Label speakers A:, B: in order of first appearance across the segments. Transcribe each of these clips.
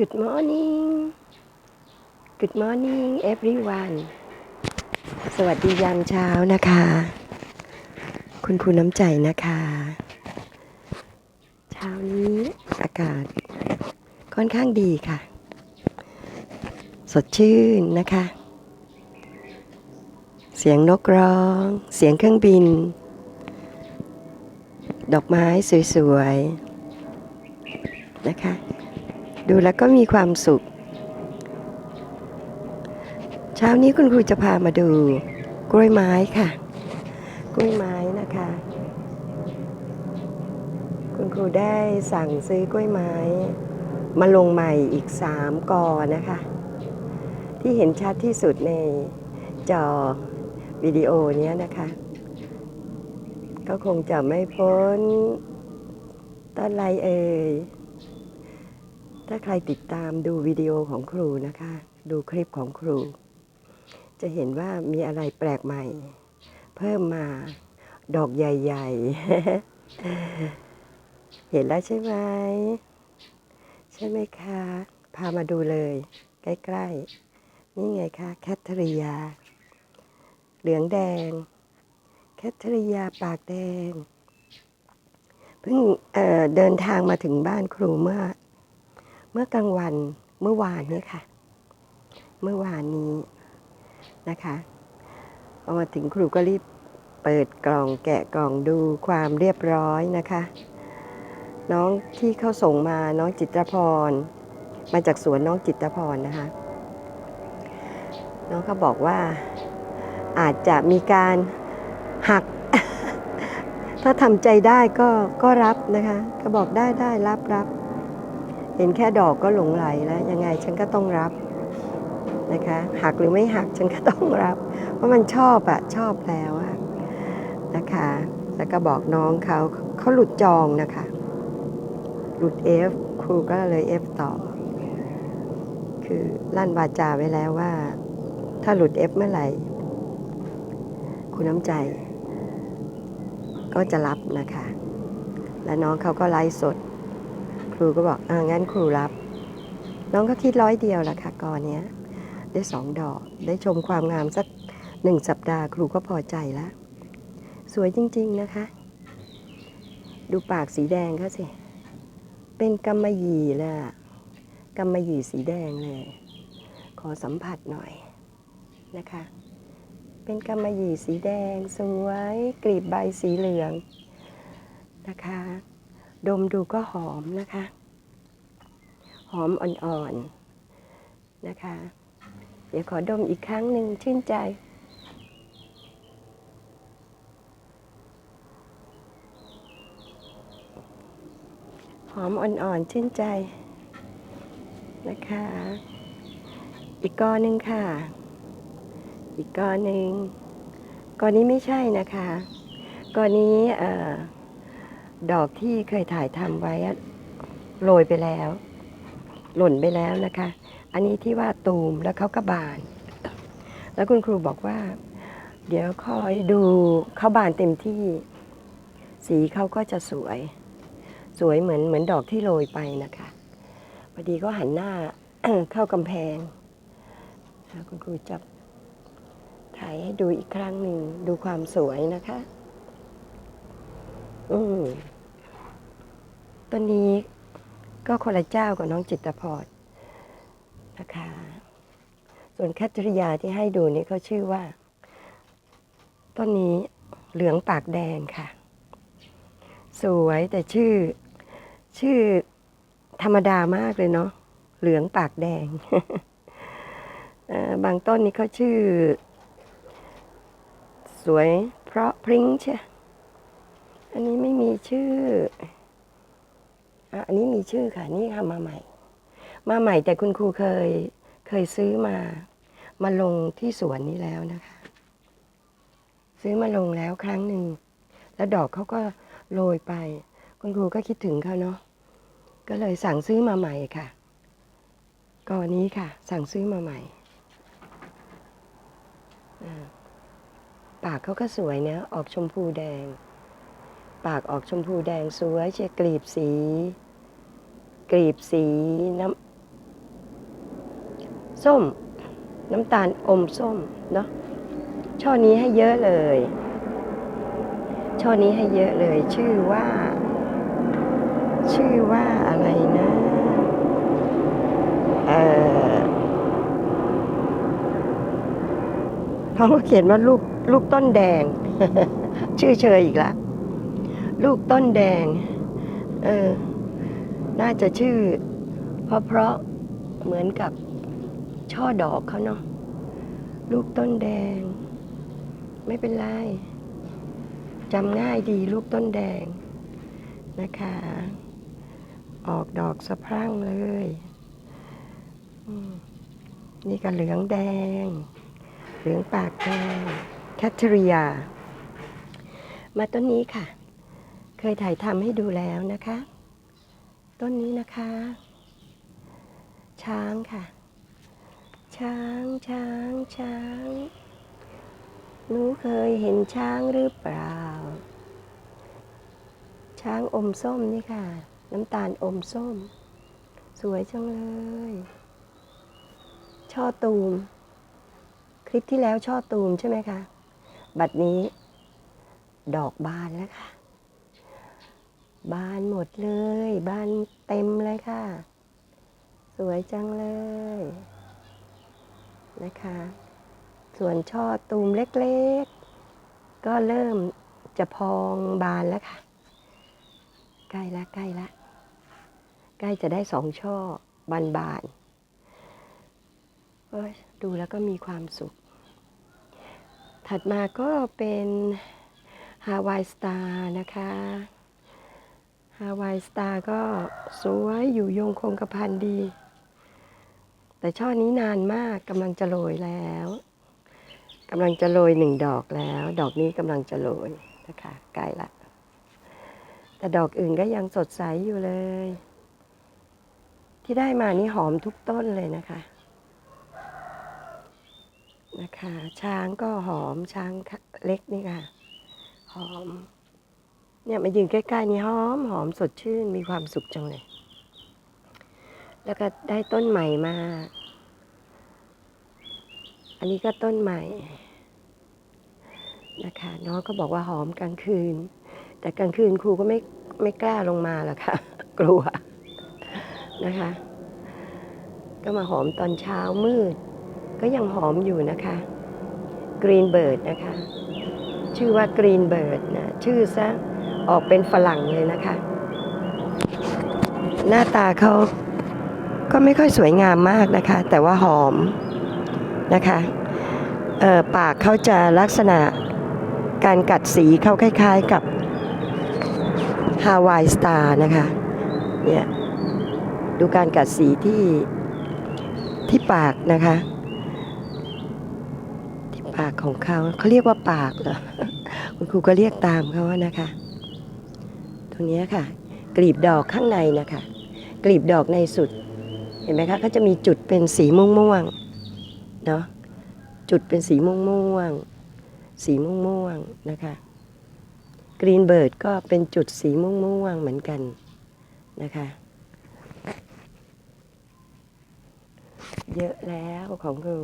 A: Good morning Good morning everyone สวัสดียามเช้านะคะ คุณครูน้ำใจนะคะ เช้านี้อากาศค่อนข้างดีค่ะ สดชื่นนะคะ เสียงนกร้อง เสียงเครื่องบิน ดอกไม้สวยๆ นะคะ ดูแล้วก็มีความสุข เช้านี้คุณครูจะพามาดูกล้วยไม้ค่ะ กล้วยไม้นะคะ คุณครูได้สั่งซื้อกล้วยไม้ มาลงใหม่อีก3กอนะคะ ที่เห็นชัดที่สุดในจอวิดีโอนี้นะคะ ก็คงจะไม่พ้นต้นไรเอ่ย ถ้าใครติดตามดูวิดีโอของครูนะคะ ดูคลิปของครู จะเห็นว่ามีอะไรแปลกใหม่ เพิ่มมาดอกใหญ่ ๆ เห็นแล้วใช่ไหม ใช่ไหมคะ พามาดูเลย ใกล้ ๆ นี่ไงคะแคทเธอรียา เหลืองแดง แคทเธอรียาปากแดง เพิ่งเเดินทางมาถึงบ้านครูเมื่อ เมื่อกลางวันเมื่อวานนี้ค่ะ เมื่อวานนี้นะคะพอมาถึงครูก็รีบเปิดกล่องแกะกล่องดูความเรียบร้อยนะคะ น้องที่เขาส่งมาน้องจิตรพร มาจากสวนน้องจิตรพรนะคะ น้องเขาบอกว่าอาจจะมีการหัก ถ้าทำใจได้ก็ก็รับนะคะ ก็บอกได้ได้รับรับ เห็นแค่ดอกก็หลงไหลแล้ว ยังไงฉันก็ต้องรับนะคะหักหรือไม่หักฉันก็ต้องรับ เพราะมันชอบอะชอบแล้วอะนะคะ แล้วก็บอกน้องเขาเขาหลุดจองนะคะ หลุด F ครูก็เลย F ต่อ คือลั่นวาจาไว้แล้วว่า ถ้าหลุด F เมื่อไหร่คุณน้ำใจ ก็จะรับนะคะ และน้องเขาก็ไลฟ์สด ครูก็บอกอ่างั้นครูรับ น้องก็คิดร้อยเดียวแหละค่ะกอเนี้ย ได้สองดอก ได้ชมความงามสักหนึ่งสัปดาห์ครูก็พอใจแล้ว สวยจริง ๆนะคะ ดูปากสีแดงเขาสิ เป็นกำมะหยี่เลยอะกำมะหยี่สีแดงเลย ขอสัมผัสหน่อยนะคะ เป็นกำมะหยี่สีแดง สวยกลีบใบสีเหลืองนะคะ ดมดูก็หอมนะคะ หอมอ่อนๆนะคะ เดี๋ยวขอดมอีกครั้งหนึ่งชื่นใจหอมอ่อนๆชื่นใจนะคะ อีกก้อนหนึ่งค่ะ อีกก้อนหนึ่งก้อนนี้ไม่ใช่นะคะ ก้อนนี้เอ่อ ดอกที่เคยถ่ายทำไว้โรยไปแล้ว หล่นไปแล้วนะคะ อันนี้ที่ว่าตูมแล้วเขาก็บาน แล้วคุณครูบอกว่า เดี๋ยวคอยดูเขาบานเต็มที่ สีเขาก็จะสวย สวยเหมือนเหมือนดอกที่โรยไปนะคะพอดีก็หันหน้าเข้ากำแพงอ่าคุณครูจับถ่ายให้ดูอีกครั้งหนึ่งดูความสวยนะคะ อืม ต้นนี้ก็คนละเจ้ากับน้องจิตรพรนะคะ ส่วนแคทริยาที่ให้ดูนี่เขาชื่อว่า ต้นนี้เหลืองปากแดงค่ะ สวยแต่ชื่อชื่อธรรมดามากเลยเนาะเหลืองปากแดง บางต้นนี้เขาชื่อ สวยเพราะพริ้งใช่ อันนี้ไม่มีชื่อ อันนี้มีชื่อค่ะ นี่ค่ะมาใหม่ มาใหม่แต่คุณครูเคยเคยซื้อมา มาลงที่สวนนี้แล้วนะคะ ซื้อมาลงแล้วครั้งหนึ่ง แล้วดอกเขาก็โรยไป คุณครูก็คิดถึงเขาเนาะก็เลยสั่งซื้อมาใหม่ค่ะก่อนนี้ค่ะ สั่งซื้อมาใหม่ปากเขาก็สวยเนะออกชมพูแดง ปากออกชมพูแดงสวยเชียกลีบสี กลีบสีน้ำส้ม น้ำตาลอมส้มเนาะช่อนี้ให้เยอะเลย ช่อนี้ให้เยอะเลย ชื่อว่า ชื่อว่าอะไรนะเออเขาก็เขียนว่าลูกลูกต้นแดง ชื่อเชยอีกละลูกต้นแดง เออ น่าจะชื่อ เพราะเพราะเหมือนกับช่อดอกเขาเนาะลูกต้นแดง ไม่เป็นไรจำง่ายดีลูกต้นแดงนะคะ ออกดอกสะพรั่งเลยนี่ก็เหลืองแดง เหลืองปากแดงแคทเทอรียา มาต้นนี้ค่ะ เคยถ่ายทำให้ดูแล้วนะคะ ต้นนี้นะคะ ช้างค่ะ ช้างช้างช้างหนูเคยเห็นช้างหรือเปล่า ช้างอมส้มนี่ค่ะ น้ำตาลอมส้ม สวยจังเลย ช่อตูม คลิปที่แล้วช่อตูมใช่ไหมคะ บัดนี้ ดอกบานแล้วค่ะ บานหมดเลย บานเต็มเลยค่ะ สวยจังเลยนะคะ ส่วนช่อตูมเล็กๆ ก็เริ่มจะพองบานแล้วค่ะ ใกล้ละใกล้ละ ใกล้จะได้สองช่อบานบานๆดูแล้วก็มีความสุข ถัดมาก็เป็นฮาวายสตาร์นะคะ ฮาวายสตาร์ก็สวยอยู่ยงคงกระพันดี แต่ช่อนี้นานมากกำลังจะโรยแล้วกำลังจะโรยหนึ่งดอกแล้ว ดอกนี้กำลังจะโรยนะคะใกล้ละแต่ดอกอื่นก็ยังสดใสอยู่เลย ที่ได้มานี่หอมทุกต้นเลยนะคะ นะคะ ช้างก็หอมช้างเล็กนี่ค่ะ หอม เนี่ยมายืนใกล้ๆนี่หอมหอมสดชื่นมีความสุขจังเลย แล้วก็ได้ต้นใหม่มา อันนี้ก็ต้นใหม่นะคะน้องก็บอกว่าหอมกลางคืน แต่กลางคืนครูก็ไม่ไม่กล้าลงมาหรอกค่ะ กลัวนะคะ ก็มาหอมตอนเช้ามืด ก็ยังหอมอยู่นะคะ Green Bird นะคะ ชื่อว่า Green Bird นะชื่อซะ ออกเป็นฝรั่งเลยนะคะ หน้าตาเขาก็ไม่ค่อยสวยงามมากนะคะ แต่ว่าหอมนะคะเออปากเขาจะลักษณะการกัดสีเขาคล้าย ๆกับฮาวายสตาร์นะคะเนี่ยดูการกัดสีที่ที่ปากนะคะ ที่ปากของเขาเขาเรียกว่าปากเหรอคุณครูก็เรียกตามเขานะคะ ตรงนี้ค่ะ กลีบดอกข้างในนะคะ กลีบดอกในสุด เห็นไหมคะก็จะมีจุดเป็นสีม่วงม่วงเนาะจุดเป็นสีม่วงม่วงสีม่วงม่วงนะคะกรีนเบิร์ดก็เป็นจุดสีม่วงม่วงเหมือนกันนะคะเยอะแล้วของครู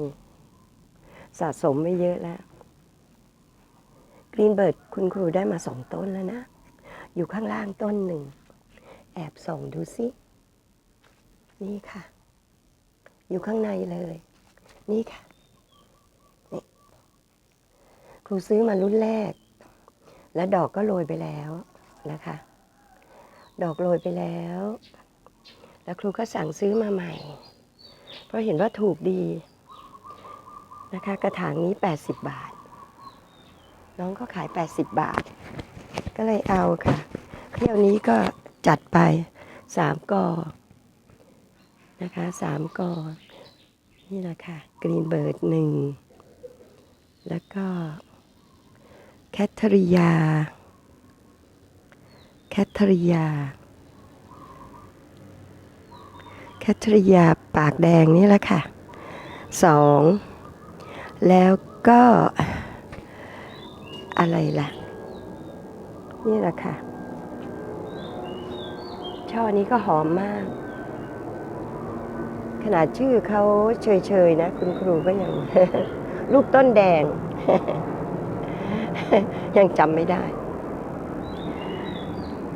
A: สะสมไม่เยอะแล้วกรีนเบิร์ดคุณครูได้มาสองต้นแล้วนะ อยู่ข้างล่างต้นหนึ่ง แอบส่องดูสินี่ค่ะ อยู่ข้างในเลย นี่ค่ะนี่ครูซื้อมารุ่นแรก และดอกก็โรยไปแล้วนะคะ ดอกโรยไปแล้ว แล้วครูก็สั่งซื้อมาใหม่ เพราะเห็นว่าถูกดีนะคะ กระถางนี้ 80 บาท น้องก็ขาย 80 บาท ก็เลยเอาค่ะเที่ยวนี้ก็จัดไปสามกอนะคะสามกอนี่แหละค่ะกรีนเบิร์ดหนึ่งแล้วก็แคทเธอรียา แคทเธอรียา แคทเธอรียาปากแดงนี่แหละค่ะสองแล้วก็อะไรล่ะ นี่แหละค่ะ ช่อนี้ก็หอมมาก ขนาดชื่อเขาเฉยๆนะ คุณครูก็ยัง ลูกต้นแดง ยังจำไม่ได้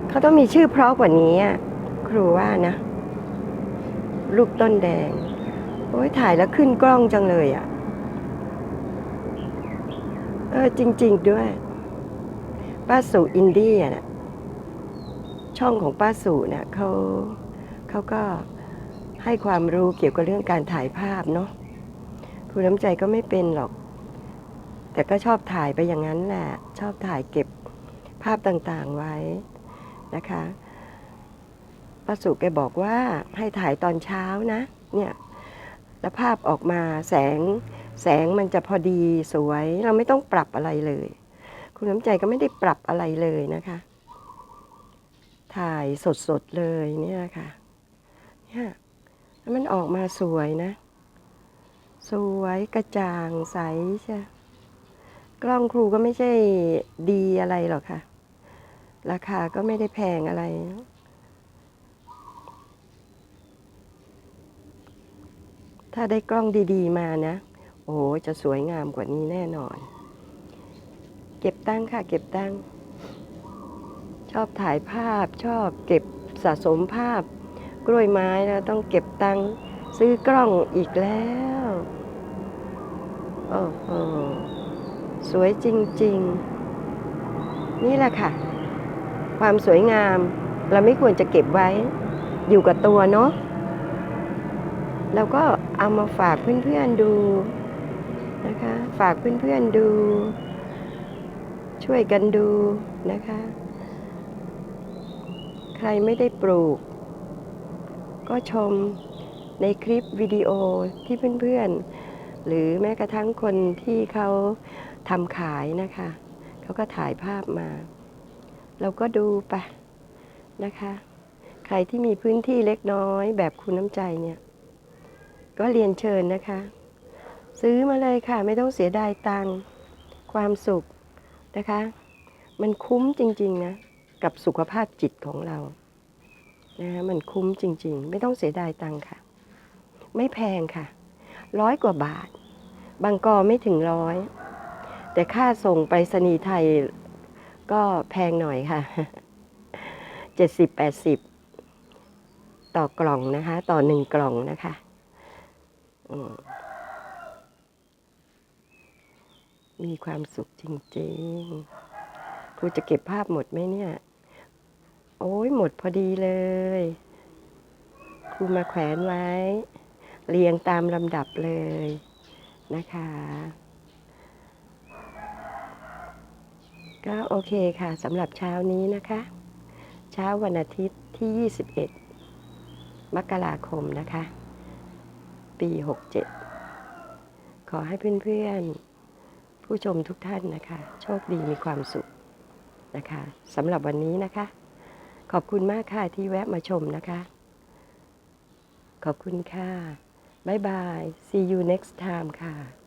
A: เขาต้องมีชื่อเพราะกว่านี้ครูว่านะ ลูกต้นแดง โอ้ยถ่ายแล้วขึ้นกล้องจังเลยอะ่ะ เออจริง ๆ ด้วย ป้าสุอินดี้อะนะช่องของป้าสุเนี่ยเขาเขาก็ให้ความรู้เกี่ยวกับเรื่องการถ่ายภาพเนาะครูน้ำใจก็ไม่เป็นหรอก แต่ก็ชอบถ่ายไปอย่างนั้นแหละ ชอบถ่ายเก็บภาพต่างๆไว้นะคะป้าสุแกบอกว่าให้ถ่ายตอนเช้านะ เนี่ยแล้วภาพออกมาแสงแสงมันจะพอดีสวย เราไม่ต้องปรับอะไรเลย คุณน้ำใจก็ไม่ได้ปรับอะไรเลยนะคะ ถ่ายสดๆเลยเนี่ยค่ะเนี่ยแล้วมันออกมาสวยนะ สวยกระจ่างใสใช่กล้องครูก็ไม่ใช่ดีอะไรหรอกค่ะ ราคาก็ไม่ได้แพงอะไร ถ้าได้กล้องดีๆมานะ โอ้จะสวยงามกว่านี้แน่นอน เก็บตั้งค่ะ เก็บตั้งชอบถ่ายภาพชอบเก็บสะสมภาพ กล้วยไม้แล้วต้องเก็บตังซื้อกล้องอีกแล้วโอ้โหสวยจริง ๆ นี่แหละค่ะ ความสวยงามเราไม่ควรจะเก็บไว้อยู่กับตัวเนาะแล้วก็เอามาฝากเพื่อนๆดูนะคะ ฝากเพื่อนๆดู ช่วยกันดูนะคะ ใครไม่ได้ปลูก ก็ชมในคลิปวิดีโอที่เพื่อนๆ หรือแม้กระทั่งคนที่เขาทำขายนะคะ เขาก็ถ่ายภาพมา เราก็ดูไปนะคะ ใครที่มีพื้นที่เล็กน้อยแบบคุณน้ำใจเนี่ย ก็เรียนเชิญนะคะ ซื้อมาเลยค่ะไม่ต้องเสียดายตังค์ความสุข นะคะ มันคุ้มจริงๆนะกับสุขภาพจิตของเรานะมันคุ้มจริง ๆ ไม่ต้องเสียดายตังค่ะ ไม่แพงค่ะ ร้อยกว่าบาท บางกอไม่ถึงร้อย แต่ค่าส่งไปรษณีไทยก็แพงหน่อยค่ะเจ็ดสิบแปดสิบต่อกล่องนะคะ ต่อหนึ่งกล่องนะคะ อืม มีความสุขจริงๆ ครูจะเก็บภาพหมดไหมเนี่ย โอ้ยหมดพอดีเลย ครูมาแขวนไว้ เรียงตามลำดับเลยนะคะ ก็โอเคค่ะสำหรับเช้านี้นะคะ เช้าวันอาทิตย์ที่ 21 มกราคมนะคะ ปี 67 ขอให้เพื่อนๆ ผู้ชมทุกท่านนะคะ โชคดีมีความสุขนะคะสำหรับวันนี้นะคะ ขอบคุณมากค่ะที่แวะมาชมนะคะ ขอบคุณค่ะ บ๊ายบาย see you next time ค่ะ